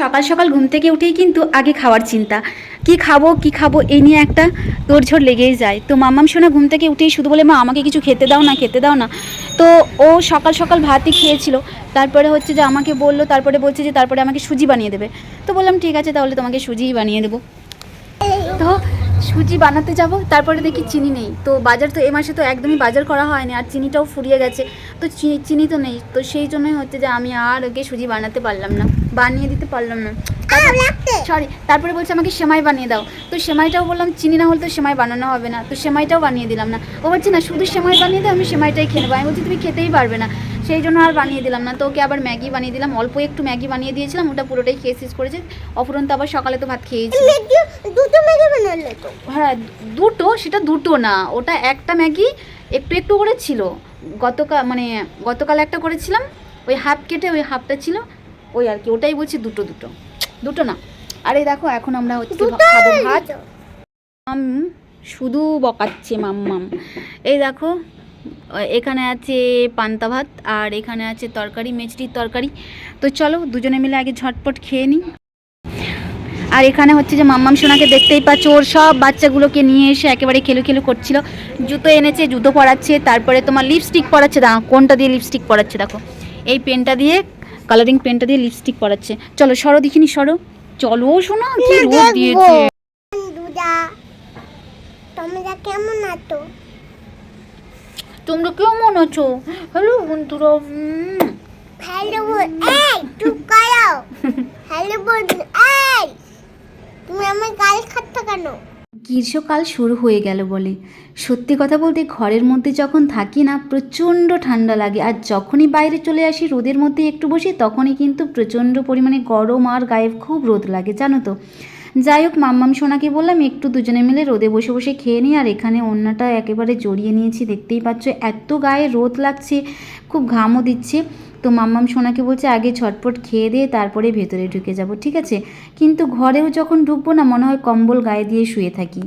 সকাল সকাল ঘুম থেকে উঠেই কিন্তু আগে খাওয়ার চিন্তা। কি খাব কি খাব এই নিয়ে একটা তোড়ঝোড় লেগেই যায়। তো মামাম সোনা ঘুম থেকে উঠেই শুধু বলে, মা, আমাকে কিছু খেতে দাও না, খেতে দাও না। তো ও সকাল সকাল ভাতই খেয়েছিল। তারপরে হচ্ছে যে আমাকে বলল, তারপরে বলছে যে তারপরে আমাকে সুজি বানিয়ে দেবে। তো বললাম, ঠিক আছে, তাহলে তোমাকে সুজিই বানিয়ে দেবো। তো সুজি বানাতে যাব তারপরে দেখি চিনি নেই। তো বাজার তো এ মাসে তো একদমই বাজার করা হয়নি আর চিনিটাও ফুরিয়ে গেছে। তো চিনি চিনি তো নেই তো সেই জন্যই হচ্ছে যে আমি আর ওকে সুজি বানাতে পারলাম না বানিয়ে দিতে পারলাম না। সরি তারপরে বলছে আমাকে সেমাই বানিয়ে দাও। তো সেমাইটাও বললাম চিনি না হলে তো সেমাই বানানো হবে না তো সেমাইটাও বানিয়ে দিলাম না। ও বলছে না শুধু সেমাই বানিয়ে দাও আমি সেমাইটাই খেয়ে নেব। আমি বলছি তুমি খেতেই পারবে না। সেই জন্য আর বানিয়ে দিলাম না। তো ওকে আবার ম্যাগি বানিয়ে দিলাম। অল্প একটু ম্যাগি বানিয়ে দিয়েছিলাম। ওটা পুরোটাই খেয়ে শেষ করেছে। অফুরন্ত আবার সকালে তো ভাত খেয়েছি দুটো ম্যাগি বানালে তো। হ্যাঁ দুটো সেটা দুটো না। ওটা একটা ম্যাগি একটু একটু করে ছিল। গতকাল মানে গতকাল একটা করেছিলাম। ওই হাফ কেটে ওই হাফটা ছিল। ওই আর কি ওটাই বলছি দুটো দুটো। দুটো না। আরে দেখো এখন আমরা হচ্ছে খাব ভাত। শুধু বকাচ্ছে মাম্মাম। এই দেখো এখানে আছে পান্তা ভাত আর এখানে আছে তরকারি মেচড়ির তরকারি। তো চলো দুজনে মিলে আগে ঝটপট খেয়ে নিই। আর এখানে হচ্ছে যে মাম্মাম সোনাকে দেখতেই পাচ্ছ, ওর সব বাচ্চাগুলোকে নিয়ে এসে একেবারে খেলু খেলু করছিল। জুতো এনেছে, জুতো পরাচ্ছে, তারপরে তোমার লিপস্টিক পরাচ্ছে। দেখো কোনটা দিয়ে লিপস্টিক পরাচ্ছে দেখো। এই পেনটা দিয়ে কালারিং পেনটা দিয়ে লিপস্টিক পরাচ্ছে। চলো, সরো, দেখিনি, সরো। চলো শোনা কি রোদ দিয়েছে। তোমরা কেমন আছো? তোমরা কেমন আছো? হ্যালো বন্ধুরা হ্যালো এই চুপ করো। হ্যালো বন্ধু এই তুমি আমার গাল খাচ্ছ কেন? গ্রীষ্মকাল শুরু হয়ে গেল বলে। সত্যি কথা বলতে ঘরের মধ্যে যখন থাকি না প্রচণ্ড ঠান্ডা লাগে। আর যখনই বাইরে চলে আসি রোদের মধ্যে একটু বসি তখনই কিন্তু প্রচণ্ড পরিমাণে গরম আর গায়ে খুব রোদ লাগে জানো তো। যাই হোক, মাম্মাম সোনাকে বললাম, একটু দুজনে মিলে রোদে বসে বসে খেয়ে নিই, আর এখানে অন্যটা একেবারে জড়িয়ে নিয়েছি, দেখতেই পাচ্ছ, এত গায়ে রোদ লাগছে, খুব ঘামও দিচ্ছে। তো মাম্মাম সোনাকে বলছে, আগে ঝটপট খেয়ে দিয়ে তারপরে ভেতরে ঢুকে যাব, ঠিক আছে? কিন্তু ঘরেও যখন ঢুকবো না, মনে হয় কম্বল গায়ে দিয়ে শুয়ে থাকি।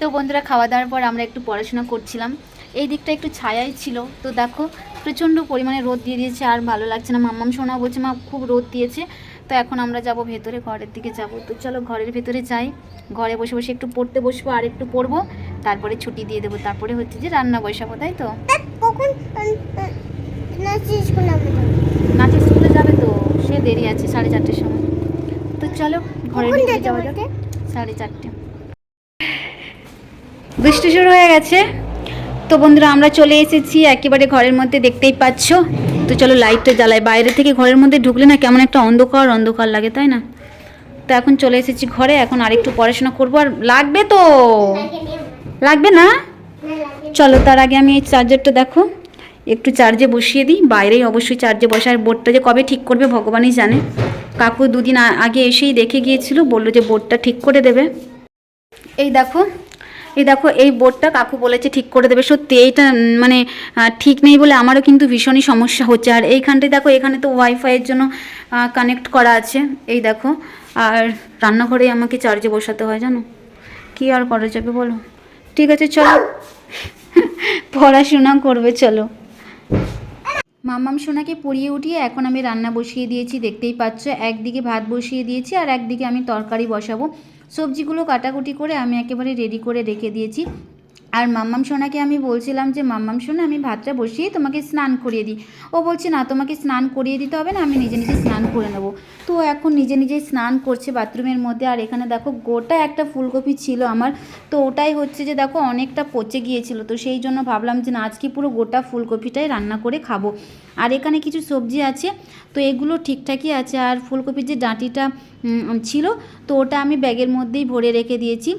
তো বন্ধুরা খাওয়া দাওয়ার পর আমরা একটু পড়াশোনা করছিলাম। এই দিকটা একটু ছায়াই ছিল। তো দেখো, প্রচণ্ড পরিমাণে রোদ দিয়ে দিয়েছে, আর ভালো লাগছে না। মাম্মাম সোনা বলছে, মা, খুব রোদ দিয়েছে। তো এখন আমরা যাব ভেতরে ঘরের দিকে যাব। তো চলো ঘরের ভেতরে যাই। ঘরে বসে বসে একটু পড়তে বসবো আর একটু পড়ব। তারপরে ছুটি দিয়ে দেবো। তারপরে হচ্ছে যে রান্না বসাবো তাই তো? কখন নাচের স্কুলে যাবে? তো? সে দেরি আছে সাড়ে চারটের সময়। তো চলো ঘরের যাওয়া সাড়ে চারটে। বৃষ্টি শুরু হয়ে গেছে। তো বন্ধুরা আমরা চলে এসেছি একেবারে ঘরের মধ্যে দেখতেই পাচ্ছ। তো চলো লাইটটা জ্বালাই। বাইরে থেকে ঘরের মধ্যে ঢুকলে না কেমন একটা অন্ধকার অন্ধকার লাগে, তাই না? তো এখন চলে এসেছি ঘরে, এখন আরেকটু পড়াশোনা করব। আর লাগবে তো? লাগবে না? চলো তার আগে আমি এই চার্জারটা দেখো। একটু চার্জে বসিয়ে দিই। বাইরেই অবশ্যই চার্জে বসার বোর্ডটা যে কবে ঠিক করবে, ভগবানই জানে। কাকু দুদিন আগে এসেই দেখে গিয়েছিল, বলল যে বোর্ডটা ঠিক করে দেবে। এই দেখো এই দেখো, এই বোর্ডটা কাকু বলেছে ঠিক করে দেবে। সত্যি, এইটা মানে ঠিক নেই বলে আমারও কিন্তু ভীষণই সমস্যা হচ্ছে। আর এইখানটায় দেখো, এখানে তো ওয়াইফাইয়ের জন্য কানেক্ট করা আছে। এই দেখো, আর রান্নাঘরে আমাকে চার্জে বসাতে হয়, জানো? কি আর করা যাবে বলো? ঠিক আছে, চলো। পড়াশোনা করবে, চলো। মামাম সোনাকে পরিয়ে উঠিয়ে এখন আমি রান্না বসিয়ে দিয়েছি, দেখতেই পাচ্ছ। একদিকে ভাত বসিয়ে দিয়েছি, আর একদিকে আমি তরকারি বসাবো। সবজিগুলো কাটাকুটি করে আমি একেবারে রেডি করে রেখে দিয়েছি। আর মাম্মাম সোনাকে আমি বলছিলাম যে, মাম্মাম সোনা, আমি ভাতটা বসিয়ে তোমাকে স্নান করিয়ে দিই। ও বলছে, না, তোমাকে স্নান করিয়ে দিতে হবে না, আমি নিজে নিজে স্নান করে নেব। তো এখন নিজে নিজেই স্নান করছে বাথরুমের মধ্যে। আর এখানে দেখো, গোটা একটা ফুলকপি ছিল আমার। তো ওটাই হচ্ছে যে, দেখো, অনেকটা পচে গিয়েছিল। তো সেই জন্য ভাবলাম যে, না, আজকে পুরো গোটা ফুলকপিটাই রান্না করে খাব। আর এখানে কিছু সবজি আছে, তো এগুলো ঠিকঠাকই আছে। আর ফুলকপির যে ডাঁটিটা ছিল, তো ওটা আমি ব্যাগের মধ্যেই ভরে রেখে দিয়েছি।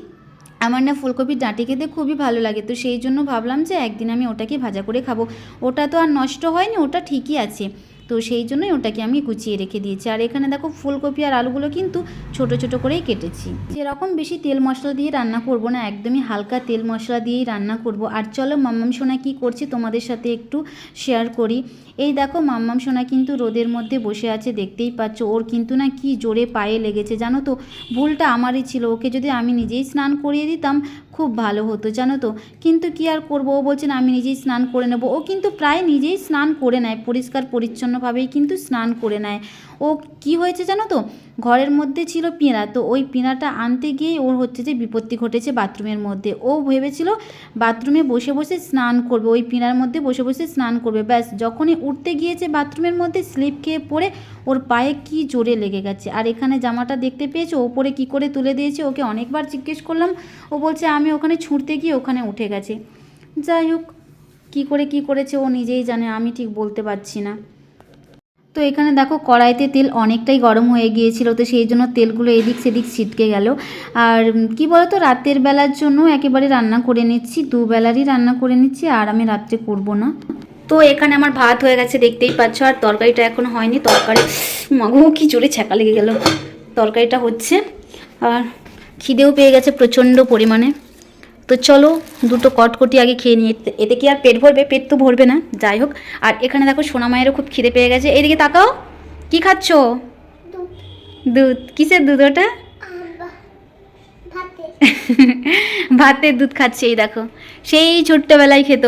আমার না ফুলকপির ডাঁটি খেতে খুবই ভালো লাগে, তো সেই জন্য ভাবলাম যে একদিন আমি ওটাকে ভাজা করে খাব। ওটা তো আর নষ্ট হয়নি, ওটা ঠিকই আছে। তো সেই জন্যই ওটাকে আমি কুচিয়ে রেখে দিয়েছি। আর এখানে দেখো ফুলকপি আর আলুগুলো কিন্তু ছোট ছোট করেই কেটেছি। যেরকম বেশি তেল মশলা দিয়ে রান্না করব না, একদমই হালকা তেল মশলা দিয়েই রান্না করব। আর চলো মাম্মাম সোনা কী করছে তোমাদের সাথে একটু শেয়ার করি। এই দেখো মাম্মাম সোনা কিন্তু রোদের মধ্যে বসে আছে, দেখতেই পাচ্ছ। ওর কিন্তু না কি জোরে পায়ে লেগেছে, জানো তো? ভুলটা আমারই ছিল। ওকে যদি আমি নিজেই স্নান করিয়ে দিতাম খুব ভালো হতো, জানো তো। কিন্তু কি আর করব? ও বলছেন আমি নিজেই স্নান করে নেব। ও কিন্তু প্রায় নিজেই স্নান করে নেয়, পরিষ্কার পরিচ্ছন্নভাবেই কিন্তু স্নান করে নেয়। ও কি হয়েছে জানো তো? ঘরের মধ্যে ছিল পিঁড়া, তো ওই পিঁড়াটা আনতে গিয়েই ওর হচ্ছে যে বিপত্তি ঘটেছে বাথরুমের মধ্যে। ও ভেবেছিল, বাথরুমে বসে বসে স্নান করবে। ওই পিঁড়ার মধ্যে বসে বসে স্নান করবে। ব্যাস, যখনই উঠতে গিয়েছে বাথরুমের মধ্যে, স্লিপ খেয়ে পড়ে ওর পায়ে কি জোরে লেগে গেছে। আর এখানে জামাটা দেখতে পেয়েছে? ওপরে কি করে তুলে দিয়েছে? ওকে অনেকবার জিজ্ঞেস করলাম। ও বলছে, আমি ওখানে ছুঁড়তে গিয়ে ওখানে উঠে গেছে। যাই হোক, কী করে কি করেছে ও নিজেই জানে, আমি ঠিক বলতে পারছি না। তো এখানে দেখো, কড়াইতে তেল অনেকটাই গরম হয়ে গিয়েছিল, তো সেই জন্য তেলগুলো এদিক সেদিক ছিটকে গেল। আর কি বলতো, রাতের বেলার জন্য একেবারে রান্না করে নিচ্ছি, দুবেলারই রান্না করে নিচ্ছি, আর আমি রাত্রে করব না। তো এখানে আমার ভাত হয়ে গেছে দেখতেই পাচ্ছ। আর তরকারিটা এখন হয়নি। তরকারি মাগো কি জোরে ছ্যাঁকা লেগে গেল। তরকারিটা হচ্ছে আর খিদেও পেয়ে গেছে প্রচণ্ড পরিমাণে। তো চলো দুটো কটকটি আগে খেয়ে নিই। এতে- কি আর পেট ভরবে? পেট তো ভরবে না। যাই হোক আর এখানে দেখো সোনা মায়েরও খুব খিদে পেয়ে গেছে। এদিকে তাকাও কি খাচ্ছ? দুধ। কিসের দুধ ওটা? ভাতে। ভাতের দুধ খাচ্ছে এই দেখো। সেই ছোট্টবেলায় খেত।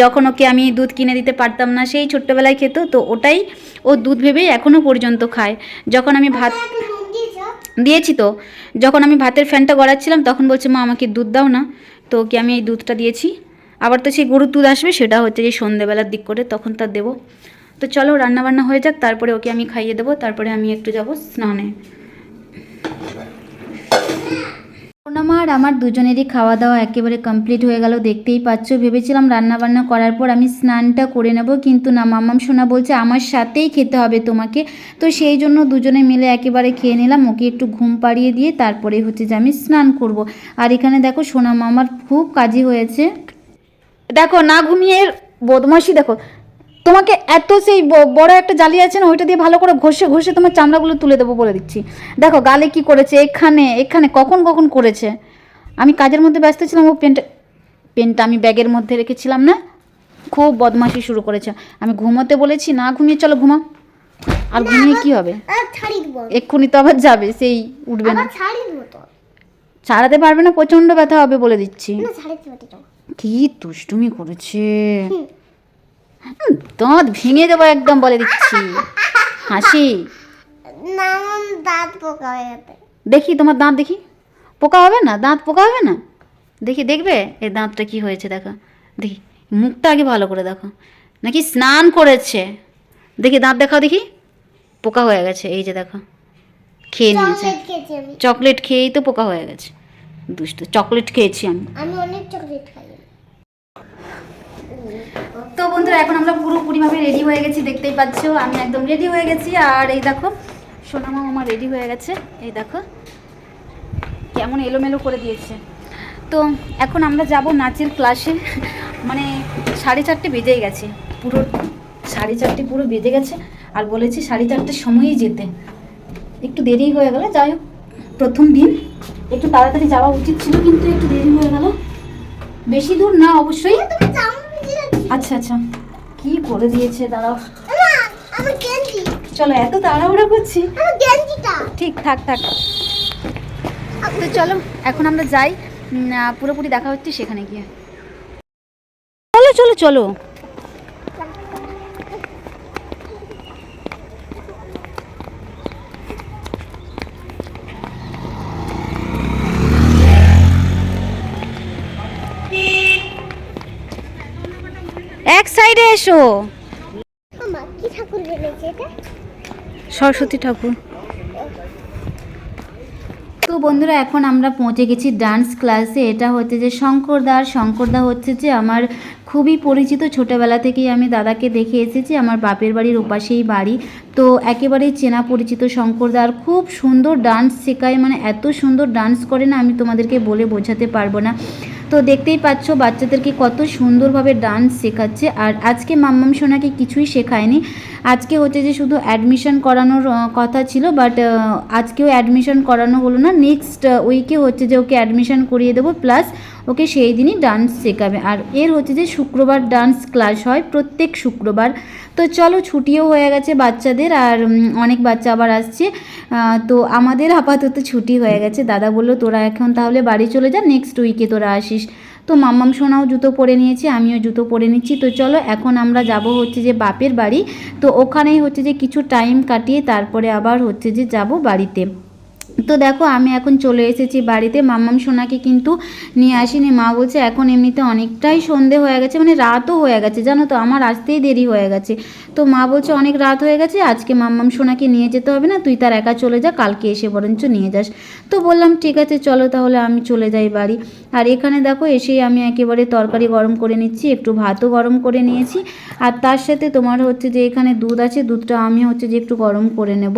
যখন ওকে আমি দুধ কিনে দিতে পারতাম না সেই ছোট্টবেলায় খেত তো ওটাই ও দুধ ভেবেই এখনও পর্যন্ত খায়। যখন আমি ভাত দিয়েছ তো। যখন আমি ভাতের ফ্যানটা গড়াচ্ছিলাম তখন বলছে মা আমাকে দুধ দাও না। তো ওকে আমি এই দুধটা দিয়েছি। আবার তো সেই গরুর দুধ আসবে সেটা হচ্ছে যে সন্ধ্যেবেলার দিক করে তখন তার দেবো। তো চলো রান্না বান্না হয়ে যাক তারপরে ওকে আমি খাইয়ে দেবো তারপরে আমি একটু যাব স্নানে। পূর্ণমা আর আমার দুজনেরই খাওয়া দাওয়া একেবারে কমপ্লিট হয়ে গেল, দেখতেই পাচ্ছ। ভেবেছিলাম রান্না বান্না করার পর আমি স্নানটা করে নেব, কিন্তু না, মামাম সোনা বলছে আমার সাথেই খেতে হবে তোমাকে। তো সেই জন্য দুজনে মিলে একেবারে খেয়ে নিলাম, ওকে একটু ঘুম পাড়িয়ে দিয়ে তারপরে হচ্ছে যে আমি স্নান করব। আর এখানে দেখো সোনা মামার খুব কাজই হয়েছে। দেখো না ঘুমিয়ে এর বদমাশি দেখো তোমাকে এত সেই বড় একটা জালি আছে না ওইটা দিয়ে ভালো করে ঘষে ঘষে তোমার চামড়াগুলো তুলে দেবো বলে দিচ্ছি। দেখো গালে কি করেছে এখানে এখানে কখন কখন করেছে? আমি কাজের মধ্যে ব্যস্ত ছিলাম ও পেনটা পেনটা আমি ব্যাগের মধ্যে রেখেছিলাম না? খুব বদমাশি শুরু করেছে। আমি ঘুমোতে বলেছি না ঘুমিয়ে চলো ঘুমাও। আর ঘুমিয়ে কি হবে? এক্ষুনি তো আবার যাবে সেই উঠবে না। ছাড়াতে পারবে না প্রচণ্ড ব্যথা হবে বলে দিচ্ছি। কি দুষ্টুমি করেছে। দাঁত ভেঙে দেবো একদম বলে দিচ্ছি। হাসি। দাঁত পোকা হয়ে দেখি তোমার দাঁত দেখি। পোকা হবে না? দাঁত পোকা হবে না? দেখি দেখবে? এই দাঁতটা কি হয়েছে দেখো। দেখি মুখটা আগে ভালো করে দেখো। নাকি স্নান করেছে? দেখি দাঁত দেখাও দেখি। পোকা হয়ে গেছে এই যে দেখো। খেয়ে নিয়েছে। চকলেট চকলেট খেয়েই তো পোকা হয়ে গেছে। দুষ্ট চকলেট খেয়েছি আমি। আমি অনেক চকলেট খাই। তো বন্ধুরা, এখন আমরা পুরোপুরিভাবে রেডি হয়ে গেছি, দেখতেই পাচ্ছ, আমি একদম রেডি হয়ে গেছি। আর এই দেখো, সোনামা আমার রেডি হয়ে গেছে। এই দেখো, কেমন এলোমেলো করে দিয়েছে। তো এখন আমরা যাব নাচের ক্লাসে মানে সাড়ে চারটে বেজেই গেছে। পুরো সাড়ে চারটে পুরো বেজে গেছে। আর বলেছি সাড়ে চারটের সময়ই যেতে। একটু দেরি হয়ে গেল, যাই হোক। প্রথম দিন, একটু তাড়াতাড়ি যাওয়া উচিত ছিল, কিন্তু একটু দেরি হয়ে গেল। বেশি দূর না, অবশ্যই। আচ্ছা আচ্ছা। কি করে দিয়েছে? দাঁড়াও। চলো এত তাড়াহুড়া করছি। ঠিক থাক থাক। তো চলো এখন আমরা যাই। পুরোপুরি দেখা হচ্ছে সেখানে গিয়ে। চলো চলো চলো এক সাইডে এসো আমার কি ঠাকুর বেরিয়েছে এটা? সরস্বতী ঠাকুর। তো বন্ধুরা এখন আমরা পৌঁছে গেছি ডান্স ক্লাসে এটা হচ্ছে যে শঙ্করদা আর শঙ্করদা হচ্ছে যে আমার খুবই পরিচিত। ছোটোবেলা থেকেই আমি দাদাকে দেখে এসেছি আমার বাপের বাড়ির ওপাশেই বাড়ি। তো একেবারেই চেনা পরিচিত শঙ্করদা আর খুব সুন্দর ডান্স শেখায়। মানে এত সুন্দর ডান্স করে না আমি তোমাদেরকে বলে বোঝাতে পারব না। তো দেখতেই পাচ্ছ, বাচ্চাদেরকে কত সুন্দরভাবে ডান্স শেখাচ্ছে। আর আজকে মাম্মাম সোনাকে কিছুই শেখায়নি। আজকে হচ্ছে যে শুধু অ্যাডমিশন করানোর কথা ছিল বাট আজকেও অ্যাডমিশন করানো হলো না। নেক্সট উইকে হচ্ছে যে ওকে অ্যাডমিশন করিয়ে দেবো। প্লাস ওকে সেই দিনই ডান্স শেখাবে। আর এর হচ্ছে যে শুক্রবার ডান্স ক্লাস হয়, প্রত্যেক শুক্রবার। তো চলো ছুটিও হয়ে গেছে বাচ্চাদের, আর অনেক বাচ্চা আবার আসছে। তো আমাদের আপাতত ছুটি হয়ে গেছে। দাদা বলল, তোরা এখন তাহলে বাড়ি চলে যা নেক্সট উইকে তোরা আসিস। তো মাম্মাম সোনাও জুতো পরে নিয়েছে, আমিও জুতো পরে নিচ্ছি। তো চলো, এখন আমরা যাব হচ্ছে যে বাপের বাড়ি। তো ওখানেই হচ্ছে যে কিছু টাইম কাটিয়ে তারপরে আবার হচ্ছে যে যাব বাড়িতে। তো দেখো, আমি এখন চলে এসেছি বাড়িতে। মাম্মাম সোনাকে কিন্তু নিয়ে আসিনি। মা বলছে, এখন এমনিতে অনেকটাই সন্ধে হয়ে গেছে মানে রাতও হয়ে গেছে। জানো তো, আমার আসতেই দেরি হয়ে গেছে। তো মা বলছে, অনেক রাত হয়ে গেছে, আজকে মাম্মাম সোনাকে নিয়ে যেতে হবে না। তুই তার একা চলে যা, কালকে এসে বরঞ্চ নিয়ে যাস। তো বললাম, ঠিক আছে, চলো তাহলে আমি চলে যাই বাড়ি। আর এখানে দেখো, এসেই আমি একেবারে তরকারি গরম করে নিচ্ছি, একটু ভাতও গরম করে নিয়েছি। আর তার সাথে তোমার হচ্ছে যে, এখানে দুধ আছে, দুধটা আমি হচ্ছে যে, একটু গরম করে নেব।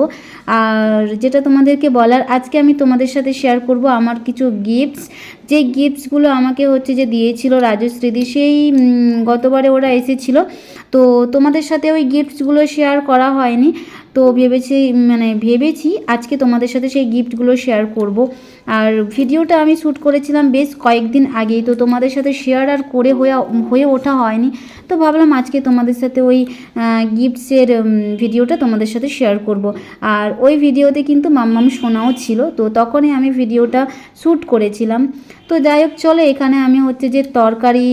আর যেটা তোমাদেরকে বলার আজকে আমি তোমাদের সাথে শেয়ার করব আমার কিছু গিফটস যে গিফটসগুলো আমাকে হচ্ছে যে দিয়েছিল রাজশ্রীদি, সেই গতবারে ওরা এসেছিল। তো তোমাদের সাথে ওই গিফটসগুলো শেয়ার করা হয়নি। তো ভেবেছি মানে ভেবেছি আজকে তোমাদের সাথে সেই গিফটগুলো শেয়ার করব। আর ভিডিওটা আমি শ্যুট করেছিলাম বেশ কয়েকদিন আগেই, তো তোমাদের সাথে শেয়ার আর করে হয়ে হয়ে ওঠা হয়নি। তো ভাবলাম আজকে তোমাদের সাথে ওই গিফটসের ভিডিওটা তোমাদের সাথে শেয়ার করব। আর ওই ভিডিওতে কিন্তু মাম্মাম শোনাও ছিল, তো তখনই আমি ভিডিওটা শ্যুট করেছিলাম। তো যাই হোক, চলো এখানে আমি হচ্ছে যে তরকারি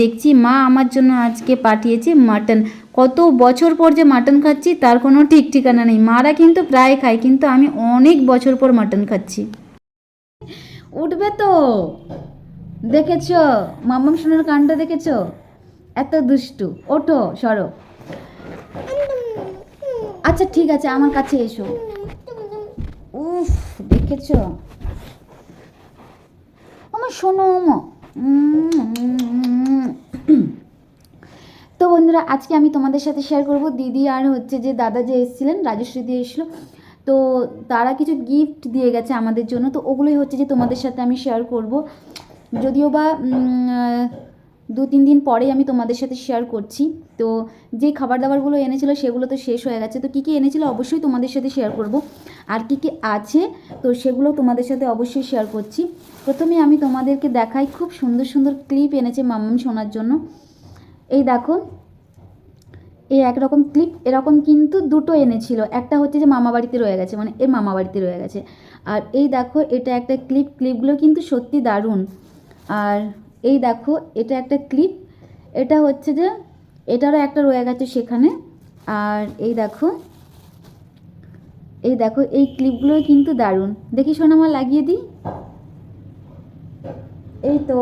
দেখছি। মা আমার জন্য আজকে পাঠিয়েছে মাটন কত বছর পর যে মাটন খাচ্ছি, তার কোনো ঠিক ঠিকানা নেই। মারা কিন্তু প্রায় খায়, কিন্তু আমি অনেক বছর পর মাটন খাচ্ছি। উঠবে তো। দেখেছ? মাম্মাম সোনার কাণ্ড দেখেছ? এত দুষ্টু। ওঠো, সরো। আচ্ছা ঠিক আছে, আমার কাছে এসো। উফ, দেখেছ? আমার শোনো মা। তো বন্ধুরা, আজকে আমি তোমাদের সাথে শেয়ার করব। দিদি আর হচ্ছে যে দাদা যে এসেছিলেন, রাজশ্রী দিয়ে এসেছিল। তো তারা কিছু গিফট দিয়ে গেছে আমাদের জন্য। তো ওগুলোই হচ্ছে যে তোমাদের সাথে আমি শেয়ার করব। যদিও বা দু তিন দিন পরেই আমি তোমাদের সাথে শেয়ার করছি। তো যে খাবার দাবারগুলো এনেছিল সেগুলো তো শেষ হয়ে গেছে। তো কী কী এনেছিল অবশ্যই তোমাদের সাথে শেয়ার করব। আর কী কী আছে, তো সেগুলো তোমাদের সাথে অবশ্যই শেয়ার করছি। প্রথমে আমি তোমাদেরকে দেখাই, খুব সুন্দর সুন্দর ক্লিপ এনেছে মাম্মাম শোনার জন্য। এই দেখো, এই একরকম ক্লিপ এরকম কিন্তু দুটো এনেছিল। একটা হচ্ছে যে মামা বাড়িতে রয়ে গেছে মানে এর মামা বাড়িতে রয়ে গেছে। আর এই দেখো, এটা একটা ক্লিপ ক্লিপগুলো কিন্তু সত্যি দারুণ। আর এই দেখো, এটা একটা ক্লিপ এটা হচ্ছে যে, এটারও একটা রয়ে গেছে সেখানে। আর এই দেখো এই দেখো, এই ক্লিপগুলো কিন্তু দারুণ। দেখি আমার লাগিয়ে দিই। এই তো,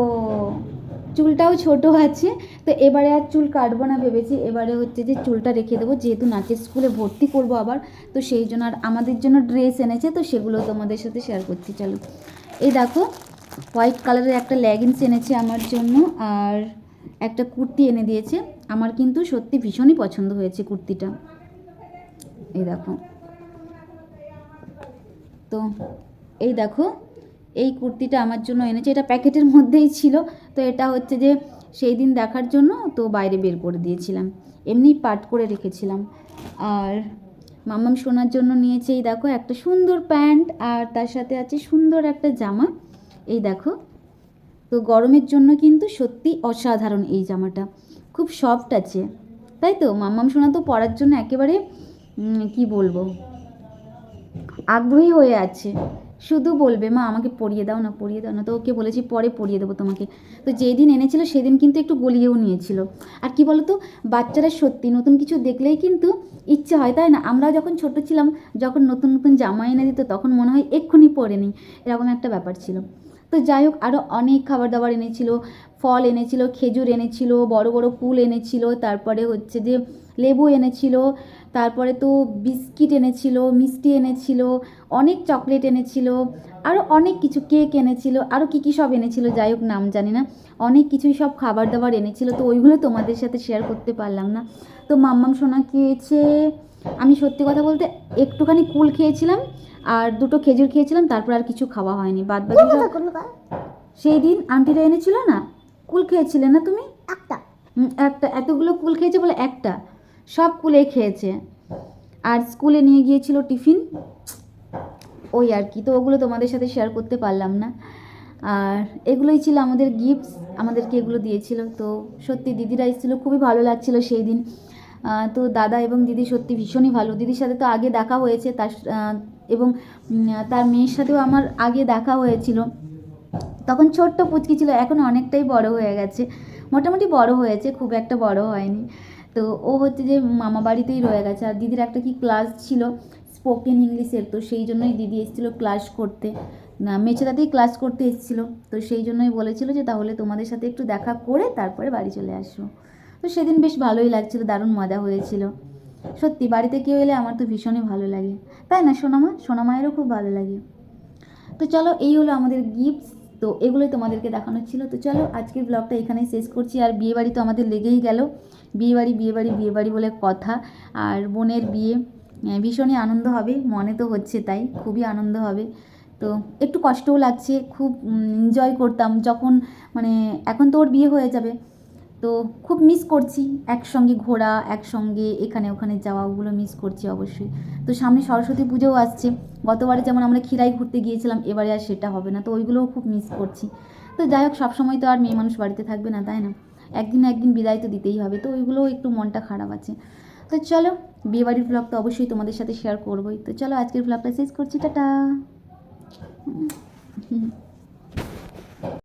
চুলটাও ছোট আছে। তো এবারে আর চুল কাটবো না ভেবেছি। এবারে হচ্ছে যে চুলটা রেখে দেবো, যেহেতু নাচের স্কুলে ভর্তি করব আবার, তো সেই জন্য আর আমাদের জন্য ড্রেস এনেছে, তো সেগুলো তোমাদের সাথে শেয়ার করছি, চলো। এই দেখো হোয়াইট কালারের একটা লেগিংস এনেছে আমার জন্য, আর একটা কুর্তি এনে দিয়েছে। আমার কিন্তু সত্যি ভীষণই পছন্দ হয়েছে কুর্তিটা। এই দেখো। তো এই দেখো, এই কুর্তিটা আমার জন্য এনেছে, এটা প্যাকেটের মধ্যেই ছিল, তো এটা হচ্ছে যে সেই দিন দেখার জন্য তো বাইরে বের করে দিয়েছিলাম। এমনি পাট করে রেখেছিলাম। আর মাম্মাম সোনার জন্য নিয়েছে, এই দেখো, একটা সুন্দর প্যান্ট আর তার সাথে আছে সুন্দর একটা জামা। এই দেখো, তো গরমের জন্য কিন্তু সত্যি অসাধারণ এই জামাটা। খুব সফট আছে, তাই তো? মাম্মাম সোনা তো পরার জন্য একেবারে কি বলব, আগ্রহী হয়ে আছে। শুধু বলবে, মা, আমাকে পরিয়ে দাও না, পরিয়ে দাও না। তো ওকে বলেছি, পরে পরিয়ে দেবো তোমাকে। তো যেই দিন এনেছিল, সেদিন কিন্তু একটু গলিয়েও নিয়েছিল। আর কি বলতো, বাচ্চারা সত্যি নতুন কিছু দেখলেই কিন্তু ইচ্ছে হয়, তাই না? আমরা যখন ছোট ছিলাম, যখন নতুন নতুন জামা এনে দিত, তখন মনে হয় এক্ষুনি পরে নিই, এরকম একটা ব্যাপার ছিল। তো যাই হোক আরও অনেক খাবার দাবার এনেছিল, ফল এনেছিল, খেজুর এনেছিল, বড় বড় কুল এনেছিল, তারপরে হচ্ছে যে লেবু এনেছিল তারপরে তো বিস্কিট এনেছিল মিষ্টি এনেছিল অনেক চকলেট এনেছিল আরও অনেক কিছু কেক এনেছিল আরও কী কী সব এনেছিল যাই হোক নাম জানি না অনেক কিছুই সব খাবার দাবার এনেছিল তো ওইগুলো তোমাদের সাথে শেয়ার করতে পারলাম না। তো মাম্মাম সোনা খেয়েছে আমি সত্যি কথা বলতে একটুখানি কুল খেয়েছিলাম আর দুটো খেজুর খেয়েছিলাম তারপর আর কিছু খাওয়া হয়নি বাদ বাকি সেই দিন আন্টিরা এনেছিল না কুল খেয়েছিলে না তুমি? একটা। একটা এতগুলো কুল খেয়েছে বলে একটা সব কুলে খেয়েছে। আর স্কুলে নিয়ে গিয়েছিল টিফিন। ওই আর কি, তো ওগুলো তোমাদের সাথে শেয়ার করতে পারলাম না। আর এগুলোই ছিল আমাদের গিফটস আমাদেরকে এগুলো দিয়েছিল। তো সত্যি দিদিরা এসেছিল, খুবই ভালো লাগছিল সেই দিন। তো দাদা এবং দিদি সত্যি ভীষণই ভালো। দিদির সাথে তো আগে দেখা হয়েছে, তার এবং তার মেয়ের সাথেও আমার আগে দেখা হয়েছিল। তখন ছোট্ট পুচকি ছিল, এখন অনেকটাই বড় হয়ে গেছে। মোটামুটি বড় হয়েছে, খুব একটা বড় হয়নি। তো ও হচ্ছে যে মামা বাড়িতেই রয়ে গেছে। আর দিদির একটা কি ক্লাস ছিল স্পোকেন ইংলিশের তো সেই জন্যই দিদি এসেছিল ক্লাস করতে। না মেছেদাতেই ক্লাস করতে এসেছিল, তো সেই জন্যই বলেছিল যে তাহলে তোমাদের সাথে একটু দেখা করে তারপরে বাড়ি চলে আসব। তো সেদিন বেশ ভালোই লাগছিল, দারুণ মজা হয়েছিল। সত্যি, বাড়িতে কেউ এলে আমার তো ভীষণই ভালো লাগে। তাই না, সোনামা? সোনামায়েরও খুব ভালো লাগে। তো চলো, এই হলো আমাদের গিফটস তো এগুলোই তোমাদেরকে দেখানোর ছিল। তো চলো আজকের ব্লগটা এখানেই শেষ করছি। আর বিয়েবাড়ি তো আমাদের লেগেই গেল। বিয়েবাড়ি বিয়েবাড়ি বিয়েবাড়ি বিয়ে বাড়ি বলে কথা। আর বোনের বিয়ে ভীষণই আনন্দ হবে। মনে তো হচ্ছে তাই, খুবই আনন্দ হবে। তো একটু কষ্টও লাগছে, খুব এনজয় করতাম। যখন মানে এখন তো ওর বিয়ে হয়ে যাবে। তো খুব মিস করছি। একসঙ্গে ঘোরা, একসঙ্গে এখানে ওখানে যাওয়া, ওগুলো মিস করছি অবশ্যই। তো সামনে সরস্বতী পুজোও আসছে। গতবারে যেমন আমরা ক্ষীরাই ঘুরতে গিয়েছিলাম, এবারে আর সেটা হবে না। তো ওইগুলোও খুব মিস করছি। তো যাই হোক, সবসময় তো আর মেয়ে মানুষ বাড়িতে থাকবে না, তাই না? একদিন একদিন বিদায় তো দিতেই হবে। তো ওইগুলোও একটু মনটা খারাপ আছে। তো চলো, বিয়েবাড়ির ব্লগ তো অবশ্যই তোমাদের সাথে শেয়ার করবোই। তো চলো, আজকের ব্লগটা শেষ করছি। টাটা!